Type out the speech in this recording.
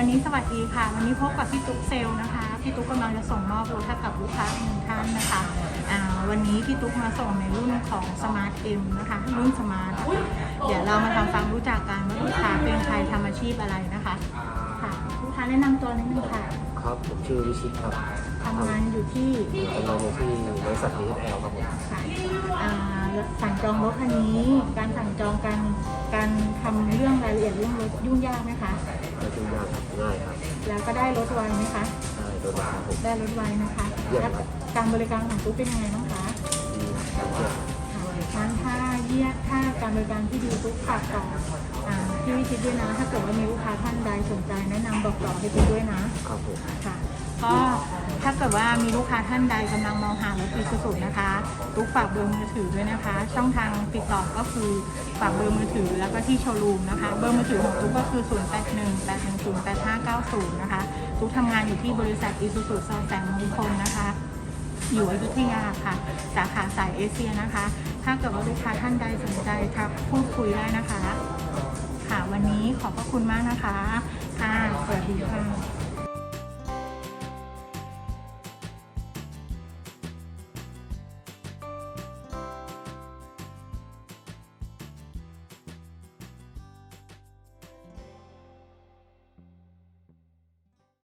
วันนี้สวัสดีค่ะ วันนี้พบกับพี่ตุ๊กเซลลนะคะ พี่ตุ๊กกำลังจะส่งมอบรถให้กับลูกค้าหนึ่งท่านนะคะอ่าวันนี้พี่ตุ๊กมาส่งในรุ่นของ Smart M นะคะ รุ่น Smart นะคะเดี๋ยวเรามาทำความรู้จักกันว่าลูกค้าเป็นใครทำอาชีพอะไรนะคะค่ะลูกค้าแนะนำตัวนิดนึงค่ะ ครับ ผมชื่อวิชิตครับทำงานอยู่ที่ทำงานอยู่ที่บริษัท DSL ครับผมค่ะอ่าสั่งจองรถคันนี้ การสั่งจองการการทำเรื่องรายละเอียดเรื่องรถยุ่งยากไหมคะไม่ยุ่งยาก ครับง่ายครับแล้วก็ได้รถไวไหมคะ ได้โดยมากครับผม ได้รถไวนะคะเยี่ยมแล้วครับการบริการของตุ๊กเป็นยังไงบ้างคะดีครับเยี่ยมร้านถ้าเยี่ยถ้าการบริการที่ดีตุ๊กฝากต่ออ่าพี่วิชิตด้วยนะ ถ้าเกิดว่ามีลูกค้าท่านใดสนใจแนะนำบอกต่อให้ตุ๊กด้วยนะ ครับผม ค่ะก็ถ้าเกิดว่ามีลูกค้าท่านใดกำลังมองหารถอีซูซูนะคะ ตุ๊กฝากเบอร์มือถือด้วยนะคะ ช่องทางติดต่อก็คือฝากเบอร์มือถือแล้วก็ที่โชว์รูมนะคะ เบอร์มือถือของตุ๊กก็คือ 0 8 1 8 1 0 8 5 9 0 นะคะ ตุ๊กทำงานอยู่ที่บริษัทอีซูซูซอยแสงมงคลนะคะ อยู่อยุธยาค่ะ สาขาสายเอเชียนะคะ ถ้าเกิดว่าลูกค้าท่านใดสนใจทักพูดคุยได้นะคะ ค่ะวันนี้ขอบพระคุณมากนะคะค่ะสวัสดีค่ะ